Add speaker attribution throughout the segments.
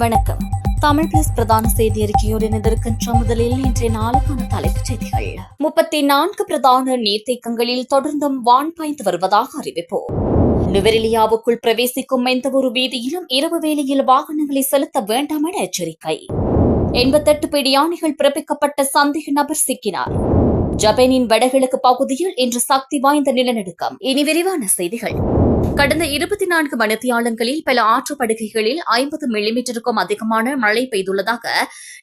Speaker 1: வணக்கம். தமிழ் பிளஸ் பிரதான செய்தி அறிக்கையோடு இணைந்திருக்கின்ற முதலில் இன்றைய நாளுக்கான தலைப்புச் செய்திகள். முப்பத்தி நான்கு பிரதான நீர்த்தேக்கங்களில் தொடர்ந்தும் வான் பாய்ந்து வருவதாக அறிவிப்பு. நுவரெலியாவுக்குள் பிரவேசிக்கும் எந்தவொரு வீதியிலும் இரவு வேளையில் வாகனங்களை செலுத்த வேண்டாம் என எச்சரிக்கை. எண்பத்தெட்டு பிடி யானைகள் பிறப்பிக்கப்பட்ட சந்தேக நபர் சிக்கினார். ஜப்பானின் வடகிழக்கு பகுதியில் இன்று சக்தி வாய்ந்த நிலநடுக்கம். இனி விரிவான செய்திகள். கடந்த இருபத்தி நான்கு மணித்தியாலங்களில் பல ஆற்றுப்படுகைகளில் ஐம்பது மில்லிமீட்டருக்கும் அதிகமான மழை பெய்துள்ளதாக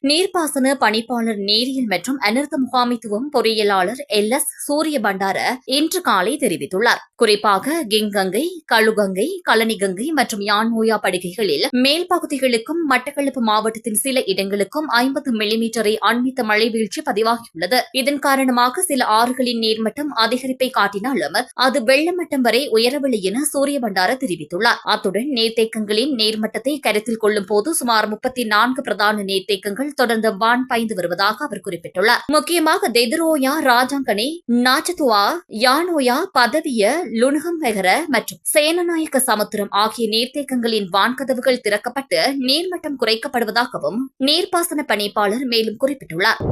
Speaker 1: நீர்ப்பாசன பணிப்பாளர் நேரியல் மற்றும் அனர்த்த முகாமைத்துவம் பொறியியலாளர் எல் எஸ் சூரிய பண்டார இன்று காலை தெரிவித்துள்ளார். குறிப்பாக கிங்கங்கை கழுகங்கை கலனிகங்கை மற்றும் யான்மோயா படுகைகளில் மேல் பகுதிகளுக்கும் மட்டக்களப்பு மாவட்டத்தின் சில இடங்களுக்கும் ஐம்பது மில்லிமீட்டரை அண்மித்த மழை வீழ்ச்சி பதிவாகியுள்ளது. இதன் காரணமாக சில ஆறுகளின் நீர்மட்டம் அதிகரிப்பை காட்டினாலும் அது வெள்ளமட்டம் வரை உயரவில்லை என சூரிய பண்டார தெரிவித்துள்ளார். அத்துடன் நீர்த்தேக்கங்களின் நீர்மட்டத்தை கருத்தில் கொள்ளும் போது சுமார் முப்பத்தி நான்கு பிரதான நீர்த்தேக்கங்கள் தொடர்ந்து வான் பாய்ந்து வருவதாக அவர் குறிப்பிட்டுள்ளார். முக்கியமாக தெதிரோயா ராஜாங்கனி நாச்சத்துவா யானோயா பதவிய லுணுகம் வெகர மற்றும் சேனநாயக்க சமுத்திரம் ஆகிய நீர்த்தேக்கங்களின் வான்கதவுகள் திறக்கப்பட்டு நீர்மட்டம் குறைக்கப்படுவதாகவும் நீர்ப்பாசன பணிப்பாளர் மேலும் குறிப்பிட்டுள்ளார்.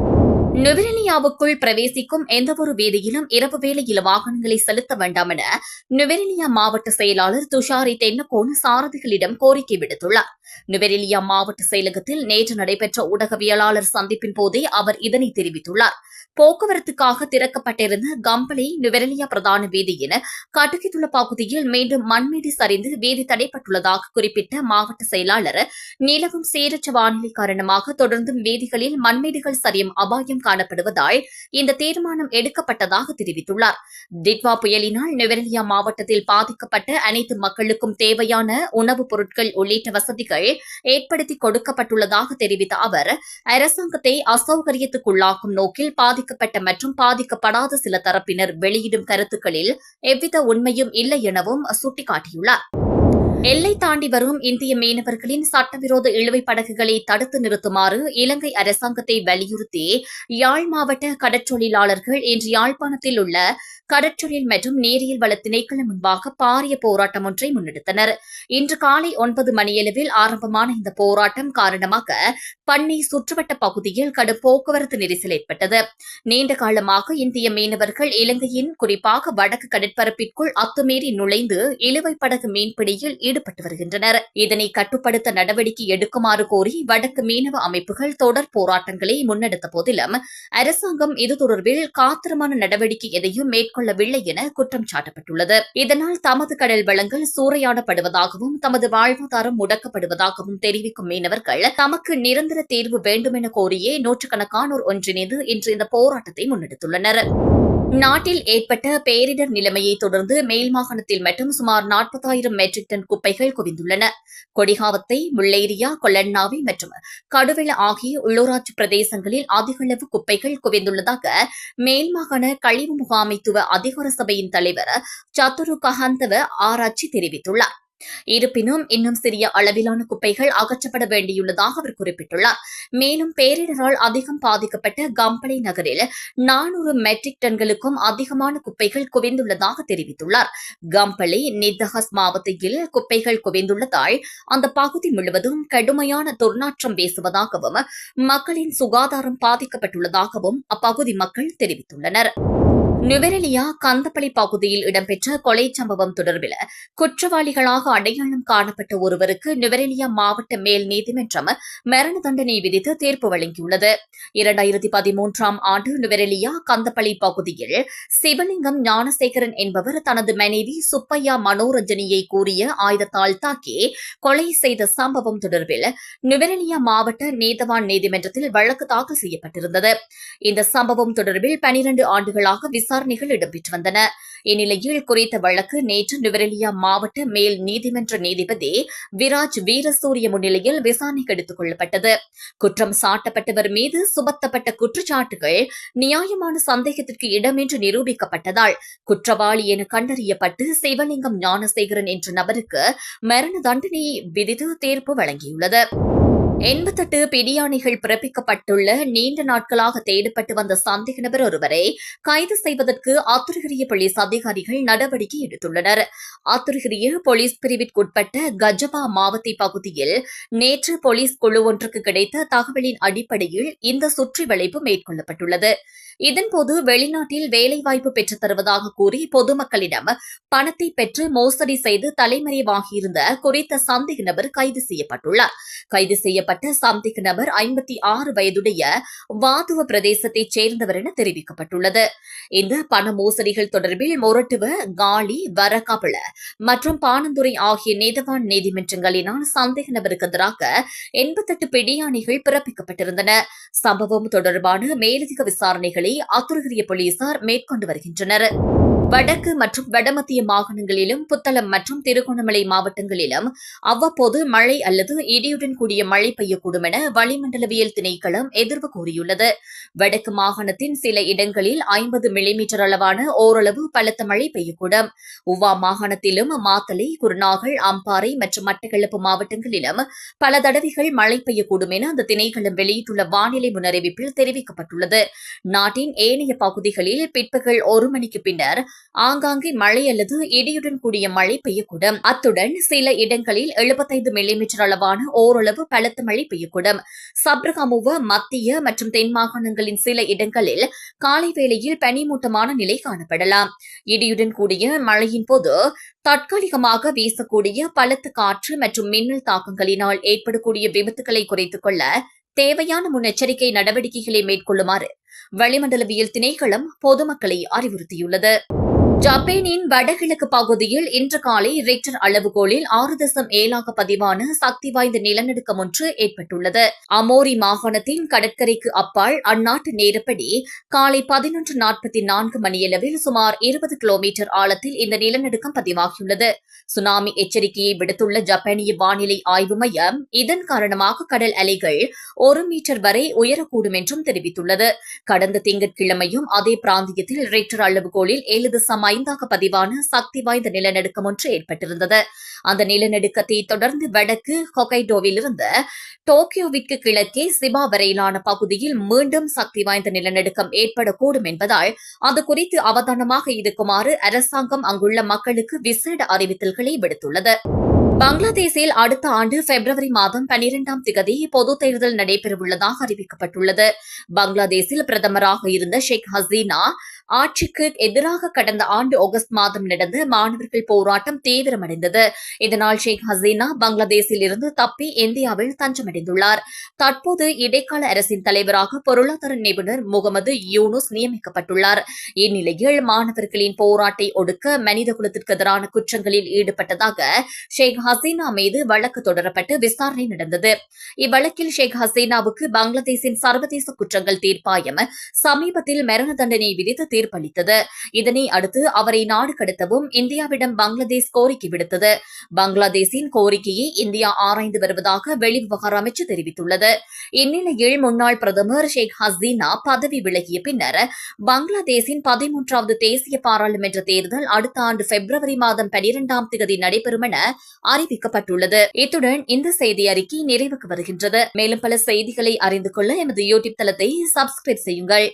Speaker 1: நுவரெலியாவுக்குள் பிரவேசிக்கும் எந்தவொரு வீதியிலும் இரவு வேளையில் வாகனங்களை செலுத்த வேண்டாம் என நுவரெலியா மாவட்ட செயலாளர் துஷாரி தென்னகோன் சாரதிகளிடம் கோரிக்கை விடுத்துள்ளார். நுவரெலியா மாவட்ட செயலகத்தில் நேற்று நடைபெற்ற ஊடகவியலாளர் சந்திப்பின் போதே அவர் இதனை தெரிவித்துள்ளார். போக்குவரத்துக்காக திறக்கப்பட்டிருந்த கம்பளை நுவரெலியா பிரதான வீதியின் கட்டுக்கித்துள்ள பகுதியில் மீண்டும் மண்மீடி சரிந்து வீதி தடைப்பட்டுள்ளதாக குறிப்பிட்ட மாவட்ட செயலாளர் நிலவும் சீரற்ற வானிலை காரணமாக தொடர்ந்தும் வீதிகளில் மண்மேடுகள் சரியும் அபாயம் காணப்படுவதால் இந்த தீர்மானம் எடுக்கப்பட்டதாக தெரிவித்துள்ளார். டிட்வா புயலினால் நுவரெலியா மாவட்டத்தில் பாதிக்கப்பட்ட அனைத்து மக்களுக்கும் தேவையான உணவுப் பொருட்கள் உள்ளிட்ட வசதிகள் ஏற்படுத்தி கொடுக்கப்பட்டுள்ளதாக தெரிவித்த அவர் அரசாங்கத்தை அசௌகரியத்துக்குள்ளாக்கும் நோக்கில் பாதி பாதிக்கப்பட்ட மற்றும் பாதிக்கப்படாத சில தரப்பினர் வெளியிடும் கருத்துக்களில் எவ்வித உண்மையும் இல்லை எனவும் சுட்டிக்காட்டியுள்ளார். எல்லை தாண்டி வரும் இந்திய மீனவர்களின் சட்டவிரோத இழுவை படகுகளை தடுத்து நிறுத்துமாறு இலங்கை அரசாங்கத்தை வலியுறுத்தி யாழ் மாவட்ட கடற்றொழிலாளர்கள் இன்று யாழ்ப்பாணத்தில் உள்ள கடற்றொழில் மற்றும் நீரியல் வள திணைக்களம் முன்பாக பாரிய போராட்டம் ஒன்றை முன்னெடுத்தனர். இன்று காலை ஒன்பது மணியளவில் ஆரம்பமான இந்த போராட்டம் காரணமாக பண்ணை சுற்றுவட்ட பகுதியில் கடும் போக்குவரத்து நெரிசல் ஏற்பட்டது. நீண்ட காலமாக இந்திய மீனவர்கள் இலங்கையின் குறிப்பாக வடக்கு கடற்பரப்பிற்குள் அத்துமீறி நுழைந்து இழுவை படகு மீன்பிடியில் ஈடுபட்டு வருகின்றனர். இதனை கட்டுப்படுத்த நடவடிக்கை எடுக்குமாறு கோரி வடக்கு மீனவ அமைப்புகள் தொடர் போராட்டங்களை முன்னெடுத்த போதிலும் அரசாங்கம் இது தொடர்பில் காத்திரமான நடவடிக்கை எதையும் மேற்கொள்ளவில்லை என குற்றம் சாட்டப்பட்டுள்ளது. இதனால் தமது கடல் வளங்கள் சூறையாடப்படுவதாகவும் தமது வாழ்வாதாரம் முடக்கப்படுவதாகவும் தெரிவிக்கும் மீனவர்கள் தமக்கு நிரந்தர தீர்வு வேண்டும் என கோரியே நூற்றுக்கணக்கானோர் ஒன்றிணைந்து இன்று இந்த போராட்டத்தை முன்னெடுத்துள்ளனர். நாட்டில் ஏற்பட்ட பேரிடர் நிலைமையை தொடர்ந்து மேல் மாகாணத்தில் மட்டும் சுமார் நாற்பதாயிரம் மெட்ரிக் டன் குப்பைகள் குவிந்துள்ளன. கொடிகாவத்தை முல்லேரியா கொல்லண்ணாவை மற்றும் கடுவெள ஆகிய உள்ளூராட்சி பிரதேசங்களில் அதிகளவு குப்பைகள் குவிந்துள்ளதாக மேல் மாகாண கழிவு முகாமைத்துவ அதிகார சபையின் தலைவர் சத்துரு கஹந்தவ ஆராய்ச்சி தெரிவித்துள்ளார். இருப்பினும் இன்னும் சிறிய அளவிலான குப்பைகள் அகற்றப்பட வேண்டியுள்ளதாக அவர் குறிப்பிட்டுள்ளார். மேலும் பேரிடரால் அதிகம் பாதிக்கப்பட்ட கம்பளை நகரில் நானூறு மெட்ரிக் டன்களுக்கும் அதிகமான குப்பைகள் குவிந்துள்ளதாக தெரிவித்துள்ளார். கம்பளை நித்தஹஸ் மாவட்டத்தில் குப்பைகள் குவிந்துள்ளதால் அந்த பகுதி முழுவதும் கடுமையான துர்நாற்றம் வீசுவதாகவும் மக்களின் சுகாதாரம் பாதிக்கப்பட்டுள்ளதாகவும் அப்பகுதி மக்கள் தெரிவித்துள்ளனர். நுவரெலியா கந்தப்பளை பகுதியில் இடம்பெற்ற கொலை சம்பவம் தொடர்பில் குற்றவாளிகளாக அடையாளம் காணப்பட்ட ஒருவருக்கு நுவரெலியா மாவட்ட மேல் நீதிமன்றம் மரண தண்டனை விதித்து தீர்ப்பு வழங்கியுள்ளது. இரண்டாயிரத்தி பதிமூன்றாம் ஆண்டு நுவரெலியா கந்தப்பளை பகுதியில் சிவலிங்கம் ஞானசேகரன் என்பவர் தனது மனைவி சுப்பையா மனோரஞ்சனியை கூறிய ஆயுதத்தால் தாக்கி கொலை செய்த சம்பவம் தொடர்பில் நுவரெலியா மாவட்ட நீதவான் நீதிமன்றத்தில் வழக்கு தாக்கல் செய்யப்பட்டிருந்தது. இந்த சம்பவம் தொடர்பில் பனிரண்டு ஆண்டுகளாக விசாரணை விசாரணைகள் இடம்பெற்று வந்தன. இந்நிலையில் குறித்த வழக்கு நேற்று நுவரெலியா மாவட்ட மேல் நீதிமன்ற நீதிபதி விராஜ் வீரசூரிய முன்னிலையில் விசாரணைக்கு எடுத்துக் கொள்ளப்பட்டது. குற்றம் சாட்டப்பட்டவர் மீது சுமத்தப்பட்ட குற்றச்சாட்டுகள் நியாயமான சந்தேகத்திற்கு இடமின்றி நிரூபிக்கப்பட்டதால் குற்றவாளி என கண்டறியப்பட்டு சிவலிங்கம் ஞானசேகரன் என்ற நபருக்கு மரண தண்டனையை விதித்து தீர்ப்பு வழங்கியுள்ளது. எண்பத்தெட்டு பிடியாணிகள் பிறப்பிக்கப்பட்டுள்ள நீண்ட நாட்களாக தேடப்பட்டு வந்த சந்தேக நபர் ஒருவரை கைது செய்வதற்கு ஆத்துருகிரிய போலீஸ் அதிகாரிகள் நடவடிக்கை எடுத்துள்ளனர். ஆத்துருகிரிய போலீஸ் பிரிவிற்குட்பட்ட கஜபா மாவத்தை பகுதியில் நேற்று போலீஸ் குழு ஒன்றுக்கு கிடைத்த தகவலின் அடிப்படையில் இந்த சுற்றி வளைப்பு மேற்கொள்ளப்பட்டுள்ளது. இதன்போது வெளிநாட்டில் வேலைவாய்ப்பு பெற்றுத் தருவதாக கூறி பொதுமக்களிடம் பணத்தை பெற்று மோசடி செய்து தலைமறைவாகியிருந்த குறித்த சந்தேக நபர் கைது செய்யப்பட்டுள்ளார். கைது செய்ய செய்யப்பட்ட சந்தேக நபர் ஐம்பத்தி ஆறு வயதுடைய வாதுவ பிரதேசத்தைச் சேர்ந்தவர் என தெரிவிக்கப்பட்டுள்ளது. இந்த பண மோசடிகள் தொடர்பில் மொரட்டுவ காலி வரகாபல மற்றும் பானந்துறை ஆகிய நீதவான் நீதிமன்றங்களினால் சந்தேக நபருக்கு எதிராக எண்பத்தெட்டு பிடியாணைகள் பிறப்பிக்கப்பட்டிருந்தன. சம்பவம் தொடர்பான மேலதிக விசாரணைகளை அத்துருகிரிய போலீசார் மேற்கொண்டு வருகின்றனர். வடக்கு மற்றும் வடமத்திய மாகாணங்களிலும் புத்தளம் மற்றும் திருகோணமலை மாவட்டங்களிலும் அவ்வப்போது மழை அல்லது இடியுடன் கூடிய மழை பெய்யக்கூடும் என வளிமண்டலவியல் திணைக்களம் எதிர்வு கூறியுள்ளது. வடக்கு மாகாணத்தின் சில இடங்களில் ஐம்பது மில்லிமீட்டர் அளவான ஓரளவு பலத்த மழை பெய்யக்கூடும். உவா மாகாணத்திலும் மாத்தலை குருநாகல் அம்பாறை மற்றும் மட்டக்களப்பு மாவட்டங்களிலும் பல தடவைகள் மழை பெய்யக்கூடும் என அந்த திணைக்களம் வெளியிட்டுள்ள வானிலை முன்னறிவிப்பில் தெரிவிக்கப்பட்டுள்ளது. நாட்டின் ஏனைய பகுதிகளில் பிற்பகல் ஒரு மணிக்கு பின்னர் ஆங்காங்கே மழை அல்லது இடியுடன் கூடிய மழை பெய்யக்கூடும். அத்துடன் சில இடங்களில் எழுபத்தைந்து மில்லிமீட்டர் அளவான ஓரளவு பலத்த மழை பெய்யக்கூடும். சப்ரகமுவ மத்திய மற்றும் தென் மாகாணங்களின் சில இடங்களில் காலை வேளையில் பனிமூட்டமான நிலை காணப்படலாம். இடியுடன் கூடிய மழையின் போது தற்காலிகமாக வீசக்கூடிய பலத்த காற்று மற்றும் மின்னல் தாக்கங்களினால் ஏற்படக்கூடிய விபத்துகளை குறைத்துக் கொள்ள தேவையான முன்னெச்சரிக்கை நடவடிக்கைகளை மேற்கொள்ளுமாறு வளிமண்டலவியல் திணைக்களம் பொதுமக்களை அறிவுறுத்தியுள்ளது. ஜப்பானின் வடகிழக்கு பகுதியில் இன்று காலை ரிக்டர் அளவுகோலில் ஆறு தசம் ஏழாக பதிவான சக்தி வாய்ந்த நிலநடுக்கம் ஒன்று ஏற்பட்டுள்ளது. அமோரி மாகாணத்தின் கடற்கரைக்கு அப்பால் அந்நாட்டு நேரப்படி காலை பதினொன்று நாற்பத்தி நான்கு மணியளவில் சுமார் இருபது கிலோமீட்டர் ஆழத்தில் இந்த நிலநடுக்கம் பதிவாகியுள்ளது. சுனாமி எச்சரிக்கையை விடுத்துள்ள ஜப்பானிய வானிலை ஆய்வு மையம் இதன் காரணமாக கடல் அலைகள் ஒரு மீட்டர் வரை உயரக்கூடும் என்றும் தெரிவித்துள்ளது. கடந்த திங்கட்கிழமையும் அதே பிராந்தியத்தில் ரிக்டர் அளவுகோலில் ஏழு தசம் ஐந்தாக பதிவான சக்தி வாய்ந்த நிலநடுக்கம் ஒன்று ஏற்பட்டிருந்தது. அந்த நிலநடுக்கத்தை தொடர்ந்து வடக்கு ஹொகைடோவிலிருந்து டோக்கியோவிற்கு கிழக்கே சிபா வரையிலான பகுதியில் மீண்டும் சக்தி வாய்ந்த நிலநடுக்கம் ஏற்படக்கூடும் என்பதால் அது குறித்து அவதானமாக இருக்குமாறு அரசாங்கம் அங்குள்ள மக்களுக்கு விசேட அறிவித்தல்களை விடுத்துள்ளது. பங்களாதேஷில் அடுத்த ஆண்டு பிப்ரவரி மாதம் பனிரெண்டாம் திகதி பொது தேர்தல் நடைபெறவுள்ளதாக அறிவிக்கப்பட்டுள்ளது. பங்களாதேஷில் பிரதமராக இருந்த ஷேக் ஹசீனா ஆட்சிக்கு எதிராக கடந்த ஆண்டு ஆகஸ்ட் மாதம் நடந்த மாணவர்கள் போராட்டம் தீவிரமடைந்தது. இதனால் ஷேக் ஹசீனா பங்களாதேஷில் இருந்து தப்பி இந்தியாவில் தஞ்சமடைந்துள்ளார். தற்போது இடைக்கால அரசின் தலைவராக பொருளாதார நிபுணர் முகமது யூனுஸ் நியமிக்கப்பட்டுள்ளார். இந்நிலையில் மாணவர்களின் போராட்டை ஒடுக்க மனித குலத்திற்கு எதிரான குற்றங்களில் ஈடுபட்டதாக ஷேக் ஹசீனா மீது வழக்கு தொடரப்பட்டு விசாரணை நடந்தது. இவ்வழக்கில் ஷேக் ஹசீனாவுக்கு பங்களாதேஷின் சர்வதேச குற்றங்கள் தீர்ப்பாயம் சமீபத்தில் மரண தண்டனை விதித்து தீர்ப்பளித்தது. இதனை அடுத்து அவரை நாடு கடத்தவும் இந்தியாவிடம் பங்களாதேஷ் கோரிக்கை விடுத்தது. பங்களாதேஷின் கோரிக்கையை இந்தியா ஆராய்ந்து வருவதாக வெளிவிவகார அமைச்சு தெரிவித்துள்ளது. இந்நிலையில் முன்னாள் பிரதமர் ஷேக் ஹசீனா பதவி விலகிய பின்னர் பங்களாதேஷின் பதிமூன்றாவது தேசிய பாராளுமன்ற தேர்தல் அடுத்த ஆண்டு பிப்ரவரி மாதம் பனிரெண்டாம் தேதி நடைபெறும் என அறிவிக்கப்பட்டுள்ளது. இத்துடன் இந்த செய்தி அறிக்கை நிறைவுக்கு வருகின்றது. மேலும் பல செய்திகளை அறிந்து கொள்ள எமது யூடியூப் தளத்தை சப்ஸ்கிரைப் செய்யுங்கள்.